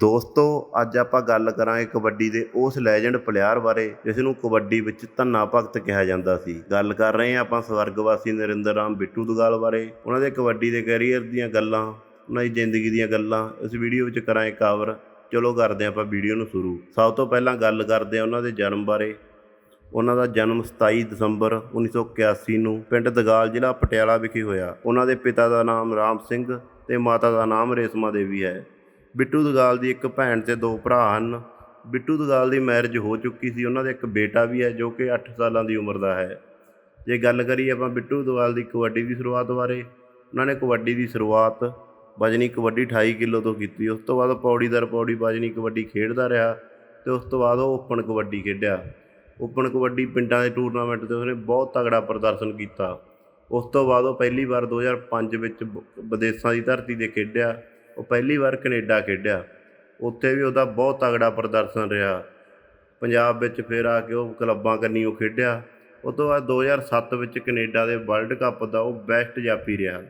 ਦੋਸਤੋ, ਅੱਜ ਆਪਾਂ ਗੱਲ ਕਰਾਂਗੇ ਕਬੱਡੀ ਦੇ ਉਸ ਲੈਜੈਂਡ ਪਲੇਅਰ ਬਾਰੇ ਜਿਸ ਨੂੰ ਕਬੱਡੀ ਵਿੱਚ ਧੰਨਾ ਭਗਤ ਕਿਹਾ ਜਾਂਦਾ ਸੀ। ਗੱਲ ਕਰ ਰਹੇ ਹਾਂ ਆਪਾਂ ਸਵਰਗਵਾਸੀ ਨਰਿੰਦਰ ਰਾਮ ਬਿੱਟੂ ਦੁਗਾਲ ਬਾਰੇ, ਉਹਨਾਂ ਦੇ ਕਬੱਡੀ ਦੇ ਕੈਰੀਅਰ ਦੀਆਂ ਗੱਲਾਂ, ਉਹਨਾਂ ਦੀ ਜ਼ਿੰਦਗੀ ਦੀਆਂ ਗੱਲਾਂ, ਇਸ ਵੀਡੀਓ ਵਿੱਚ ਕਰਾਂਗੇ ਕਵਰ ਚਲੋ ਕਰਦੇ ਹਾਂ ਆਪਾਂ ਵੀਡੀਓ ਨੂੰ ਸ਼ੁਰੂ। ਸਭ ਤੋਂ ਪਹਿਲਾਂ ਗੱਲ ਕਰਦੇ ਹਾਂ ਉਹਨਾਂ ਦੇ ਜਨਮ ਬਾਰੇ। ਉਹਨਾਂ ਦਾ ਜਨਮ 27 ਦਸੰਬਰ 1981 ਨੂੰ ਪਿੰਡ ਦਗਾਲ ਜ਼ਿਲ੍ਹਾ ਪਟਿਆਲਾ ਵਿਖੇ ਹੋਇਆ। ਉਹਨਾਂ ਦੇ ਪਿਤਾ ਦਾ ਨਾਮ ਰਾਮ ਸਿੰਘ ਤੇ ਮਾਤਾ ਦਾ ਨਾਮ ਰੇਸ਼ਮਾ ਦੇਵੀ ਹੈ। ਬਿੱਟੂ ਦਗਾਲ ਦੀ ਇੱਕ ਭੈਣ ਤੇ ਦੋ ਭਰਾ ਹਨ। ਬਿੱਟੂ ਦਗਾਲ ਦੀ ਮੈਰਿਜ ਹੋ ਚੁੱਕੀ ਸੀ। ਉਹਨਾਂ ਦਾ ਇੱਕ ਬੇਟਾ ਵੀ ਹੈ ਜੋ ਕਿ 8 ਸਾਲਾਂ ਦੀ ਉਮਰ ਦਾ ਹੈ। ਜੇ ਗੱਲ ਕਰੀਏ ਆਪਾਂ ਬਿੱਟੂ ਦਗਾਲ ਦੀ ਕਬੱਡੀ ਦੀ ਸ਼ੁਰੂਆਤ ਬਾਰੇ, ਉਹਨਾਂ ਨੇ ਕਬੱਡੀ ਦੀ ਸ਼ੁਰੂਆਤ ਵਜਨੀ ਕਬੱਡੀ 28 ਕਿਲੋ ਤੋਂ ਕੀਤੀ। ਉਸ ਤੋਂ ਬਾਅਦ ਪੌੜੀ ਦਰ ਪੌੜੀ ਵਜਨੀ ਕਬੱਡੀ ਖੇਡਦਾ ਰਿਹਾ ਤੇ ਉਸ ਤੋਂ ਬਾਅਦ ਉਹ ਓਪਨ ਕਬੱਡੀ ਖੇਡਿਆ। ਓਪਨ ਕਬੱਡੀ ਪਿੰਡਾਂ ਦੇ ਟੂਰਨਾਮੈਂਟ ਤੇ ਉਸਨੇ ਬਹੁਤ ਤਗੜਾ ਪ੍ਰਦਰਸ਼ਨ ਕੀਤਾ। ਉਸ ਤੋਂ ਬਾਅਦ ਉਹ ਪਹਿਲੀ ਵਾਰ 2005 ਵਿੱਚ ਬ- ਵਿਦੇਸ਼ਾਂ ਦੀ ਧਰਤੀ ਤੇ ਖੇਡਿਆ। ਉਹ ਪਹਿਲੀ ਵਾਰ ਕੈਨੇਡਾ ਖੇਡਿਆ। ਉੱਥੇ ਵੀ ਉਹਦਾ ਬਹੁਤ ਤਗੜਾ ਪ੍ਰਦਰਸ਼ਨ ਰਿਹਾ। ਪੰਜਾਬ ਵਿੱਚ ਫਿਰ ਆ ਕੇ ਉਹ ਕਲੱਬਾਂ ਕੰਨੀ ਉਹ ਖੇਡਿਆ। ਉਸ ਤੋਂ ਬਾਅਦ 2007 ਵਿੱਚ ਕੈਨੇਡਾ ਦੇ ਵਰਲਡ ਕੱਪ ਦਾ ਉਹ ਬੈਸਟ ਜਾਫੀ ਰਿਹਾ।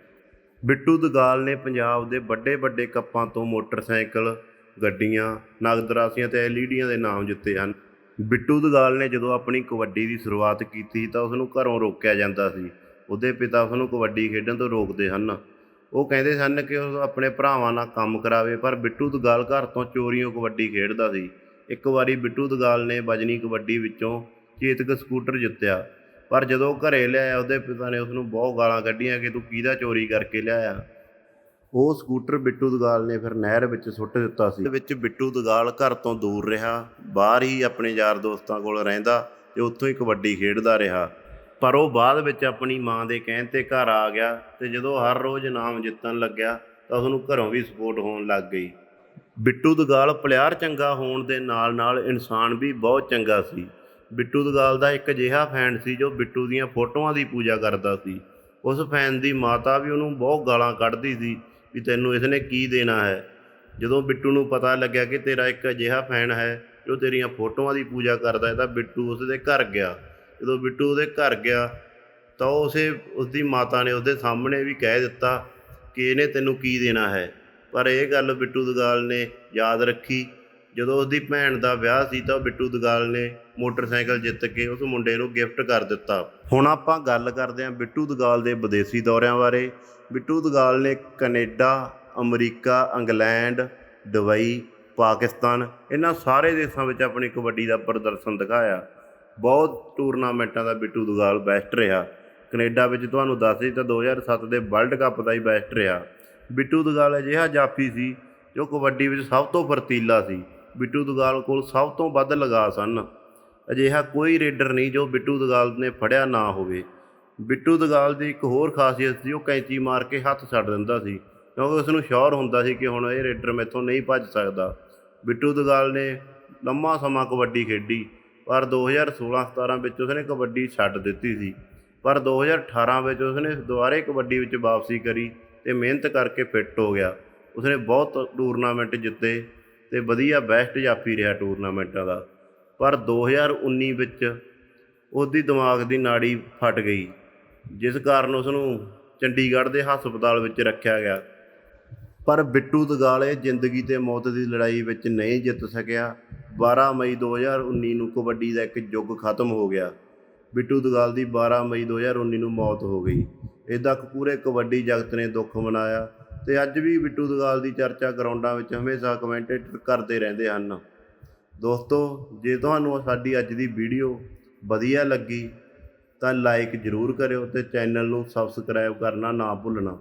ਬਿੱਟੂ ਦਗਾਲ ਨੇ ਪੰਜਾਬ ਦੇ ਵੱਡੇ ਵੱਡੇ ਕੱਪਾਂ ਤੋਂ ਮੋਟਰਸਾਈਕਲ, ਗੱਡੀਆਂ, ਨਗਦ ਰਾਸ਼ੀਆਂ ਤੇ ਐਲਈਡੀਆਂ ਦੇ ਨਾਮ ਜਿੱਤੇ ਹਨ। ਬਿੱਟੂ ਦਗਾਲ ਨੇ ਜਦੋਂ ਆਪਣੀ ਕਬੱਡੀ ਦੀ ਸ਼ੁਰੂਆਤ ਕੀਤੀ ਤਾਂ ਉਸ ਨੂੰ ਘਰੋਂ ਰੋਕਿਆ ਜਾਂਦਾ ਸੀ। ਉਹਦੇ ਪਿਤਾ ਉਸ ਨੂੰ ਕਬੱਡੀ ਖੇਡਣ ਤੋਂ ਰੋਕਦੇ ਹਨ। ਉਹ ਕਹਿੰਦੇ ਸਨ ਕਿ ਉਹ ਆਪਣੇ ਭਰਾਵਾਂ ਨਾਲ ਕੰਮ ਕਰਾਵੇ, ਪਰ ਬਿੱਟੂ ਦਗਾਲ ਘਰ ਤੋਂ ਚੋਰੀਓਂ ਕਬੱਡੀ ਖੇਡਦਾ ਸੀ। ਇੱਕ ਵਾਰੀ ਬਿੱਟੂ ਦਗਾਲ ਨੇ ਬਜਨੀ ਕਬੱਡੀ ਵਿੱਚੋਂ ਚੇਤਕ ਸਕੂਟਰ ਜਿੱਤਿਆ, ਪਰ ਜਦੋਂ ਉਹ ਘਰੇ ਲਿਆਇਆ ਉਹਦੇ ਪਿਤਾ ਨੇ ਉਸ ਨੂੰ ਬਹੁਤ ਗਾਲਾਂ ਕੱਢੀਆਂ ਕਿ ਤੂੰ ਕਿਹਦਾ ਚੋਰੀ ਕਰਕੇ ਲਿਆਇਆ ਉਹ ਸਕੂਟਰ ਬਿੱਟੂ ਦਗਾਲ ਨੇ ਫਿਰ ਨਹਿਰ ਵਿੱਚ ਸੁੱਟ ਦਿੱਤਾ ਸੀ। ਵਿੱਚ ਬਿੱਟੂ ਦਗਾਲ ਘਰ ਤੋਂ ਦੂਰ ਰਿਹਾ, ਬਾਹਰ ਹੀ ਆਪਣੇ ਯਾਰ ਦੋਸਤਾਂ ਕੋਲ ਰਹਿੰਦਾ ਤੇ ਉੱਥੋਂ ਹੀ ਕਬੱਡੀ ਖੇਡਦਾ ਰਿਹਾ। ਪਰ ਉਹ ਬਾਅਦ ਵਿੱਚ ਆਪਣੀ ਮਾਂ ਦੇ ਕਹਿਣ ਤੇ ਘਰ ਆ ਗਿਆ ਤੇ ਜਦੋਂ ਹਰ ਰੋਜ਼ ਇਨਾਮ ਜਿੱਤਣ ਲੱਗਿਆ ਤਾਂ ਉਸਨੂੰ ਘਰੋਂ ਵੀ ਸਪੋਰਟ ਹੋਣ ਲੱਗ ਗਈ। ਬਿੱਟੂ ਦਗਾਲ ਪਲਿਆਰ ਚੰਗਾ ਹੋਣ ਦੇ ਨਾਲ ਨਾਲ ਇਨਸਾਨ ਵੀ ਬਹੁਤ ਚੰਗਾ ਸੀ। ਬਿੱਟੂ ਦਗਾਲ ਦਾ ਇੱਕ ਅਜਿਹਾ ਫੈਨ ਸੀ ਜੋ ਬਿੱਟੂ ਦੀਆਂ ਫੋਟੋਆਂ ਦੀ ਪੂਜਾ ਕਰਦਾ ਸੀ। ਉਸ ਫੈਨ ਦੀ ਮਾਤਾ ਵੀ ਉਹਨੂੰ ਬਹੁਤ ਗਾਲਾਂ ਕੱਢਦੀ ਸੀ ਵੀ ਤੈਨੂੰ ਇਸਨੇ ਕੀ ਦੇਣਾ ਹੈ। ਜਦੋਂ ਬਿੱਟੂ ਨੂੰ ਪਤਾ ਲੱਗਿਆ ਕਿ ਤੇਰਾ ਇੱਕ ਅਜਿਹਾ ਫੈਨ ਹੈ ਜੋ ਤੇਰੀਆਂ ਫੋਟੋਆਂ ਦੀ ਪੂਜਾ ਕਰਦਾ ਹੈ ਤਾਂ ਬਿੱਟੂ ਉਸਦੇ ਘਰ ਗਿਆ। ਜਦੋਂ ਬਿੱਟੂ ਉਹਦੇ ਘਰ ਗਿਆ, ਤਾਂ ਉਸੇ, ਉਸਦੀ ਮਾਤਾ ਨੇ ਉਹਦੇ ਸਾਹਮਣੇ ਵੀ ਕਹਿ ਦਿੱਤਾ ਕਿ ਇਹਨੇ ਤੈਨੂੰ ਕੀ ਦੇਣਾ ਹੈ। ਪਰ ਇਹ ਗੱਲ ਬਿੱਟੂ ਦਗਾਲ ਨੇ ਯਾਦ ਰੱਖੀ। ਜਦੋਂ ਉਹਦੀ ਭੈਣ ਦਾ ਵਿਆਹ ਸੀ, ਤਾਂ ਬਿੱਟੂ ਦਗਾਲ ਨੇ ਮੋਟਰਸਾਈਕਲ ਜਿੱਤ ਕੇ ਉਸ ਮੁੰਡੇ ਨੂੰ ਗਿਫਟ ਕਰ ਦਿੱਤਾ। ਹੁਣ ਆਪਾਂ ਗੱਲ ਕਰਦੇ ਹਾਂ ਬਿੱਟੂ ਦਗਾਲ ਦੇ ਵਿਦੇਸ਼ੀ ਦੌਰਿਆਂ ਬਾਰੇ। ਬਿੱਟੂ ਦਗਾਲ ਨੇ Canada, America, England, Dubai, Pakistan, ਇਹਨਾਂ ਸਾਰੇ ਦੇਸ਼ਾਂ ਵਿੱਚ ਆਪਣੀ ਕਬੱਡੀ ਦਾ ਪ੍ਰਦਰਸ਼ਨ ਦਿਖਾਇਆ। ਬਹੁਤ ਟੂਰਨਾਮੈਂਟਾਂ ਦਾ ਬਿੱਟੂ ਦੁਗਾਲ ਬੈਸਟ ਰਿਹਾ। ਕੈਨੇਡਾ ਵਿੱਚ ਤੁਹਾਨੂੰ ਦੱਸ ਦਿੱਤਾ 2007 ਦੇ ਵਰਲਡ ਕੱਪ ਦਾ ਹੀ ਬੈਸਟ ਰਿਹਾ। ਬਿੱਟੂ ਦਗਾਲ ਅਜਿਹਾ ਜਾਫੀ ਸੀ ਜੋ ਕਬੱਡੀ ਵਿੱਚ ਸਭ ਤੋਂ ਫਰਤੀਲਾ ਸੀ। ਬਿੱਟੂ ਦੁਗਾਲ ਕੋਲ ਸਭ ਤੋਂ ਵੱਧ ਲਗਾ ਸਨ। ਅਜਿਹਾ ਕੋਈ ਰੇਡਰ ਨਹੀਂ ਜੋ ਬਿੱਟੂ ਦਗਾਲ ਨੇ ਫੜਿਆ ਨਾ ਹੋਵੇ। ਬਿੱਟੂ ਦਗਾਲ ਦੀ ਇੱਕ ਹੋਰ ਖਾਸੀਅਤ ਸੀ, ਉਹ ਕੈਂਚੀ ਮਾਰ ਕੇ ਹੱਥ ਛੱਡ ਦਿੰਦਾ ਸੀ, ਕਿਉਂਕਿ ਉਸ ਨੂੰ ਸ਼ੋਰ ਹੁੰਦਾ ਸੀ ਕਿ ਹੁਣ ਇਹ ਰੇਡਰ ਮੈਥੋਂ ਨਹੀਂ ਭੱਜ ਸਕਦਾ। ਬਿੱਟੂ ਦਗਾਲ ਨੇ ਲੰਮਾ ਸਮਾਂ ਕਬੱਡੀ ਖੇਡੀ। ਪਰ 2016-17 ਵਿੱਚ ਉਸਨੇ ਕਬੱਡੀ ਛੱਡ ਦਿੱਤੀ ਸੀ। ਪਰ 2018 ਵਿੱਚ ਉਸਨੇ ਦੁਬਾਰੇ ਕਬੱਡੀ ਵਿੱਚ ਵਾਪਸੀ ਕਰੀ ਤੇ ਮਿਹਨਤ ਕਰਕੇ ਫਿੱਟ ਹੋ ਗਿਆ। ਉਸਨੇ ਬਹੁਤ ਟੂਰਨਾਮੈਂਟ ਜਿੱਤੇ ਤੇ ਵਧੀਆ ਬੈਸਟ ਜਾਫੀ ਰਿਹਾ ਟੂਰਨਾਮੈਂਟਾਂ ਦਾ। ਪਰ 2019 ਵਿੱਚ ਉਹਦੀ ਦਿਮਾਗ ਦੀ ਨਾੜੀ ਫਟ ਗਈ, ਜਿਸ ਕਾਰਨ ਉਸ ਨੂੰ ਚੰਡੀਗੜ੍ਹ ਦੇ ਹਸਪਤਾਲ ਵਿੱਚ ਰੱਖਿਆ ਗਿਆ। ਪਰ ਬਿੱਟੂ ਦਗਾਲੇ ਜ਼ਿੰਦਗੀ ਤੇ ਮੌਤ ਦੀ ਲੜਾਈ ਵਿੱਚ ਨਹੀਂ ਜਿੱਤ ਸਕਿਆ। 12 ਮਈ 2019 ਨੂੰ ਕਬੱਡੀ ਦਾ ਇੱਕ ਯੁੱਗ ਖਤਮ ਹੋ ਗਿਆ। ਬਿੱਟੂ ਦਗਾਲ ਦੀ 12 ਮਈ 2019 ਨੂੰ ਮੌਤ ਹੋ ਗਈ। ਇਦਾਂ ਪੂਰੇ ਕਬੱਡੀ ਜਗਤ ਨੇ ਦੁੱਖ ਮਨਾਇਆ ਤੇ ਅੱਜ ਵੀ ਬਿੱਟੂ ਦਗਾਲ ਦੀ ਚਰਚਾ ਗਰਾਊਂਡਾਂ ਵਿੱਚ ਹਮੇਸ਼ਾ ਕਮੈਂਟੇਟਰ ਕਰਦੇ ਰਹਿੰਦੇ ਹਨ। ਦੋਸਤੋ, ਜੇ ਤੁਹਾਨੂੰ ਸਾਡੀ ਅੱਜ ਦੀ ਵੀਡੀਓ ਵਧੀਆ ਲੱਗੀ ਤਾਂ ਲਾਈਕ ਜ਼ਰੂਰ ਕਰਿਓ ਤੇ ਚੈਨਲ ਨੂੰ ਸਬਸਕ੍ਰਾਈਬ ਕਰਨਾ ਨਾ ਭੁੱਲਣਾ।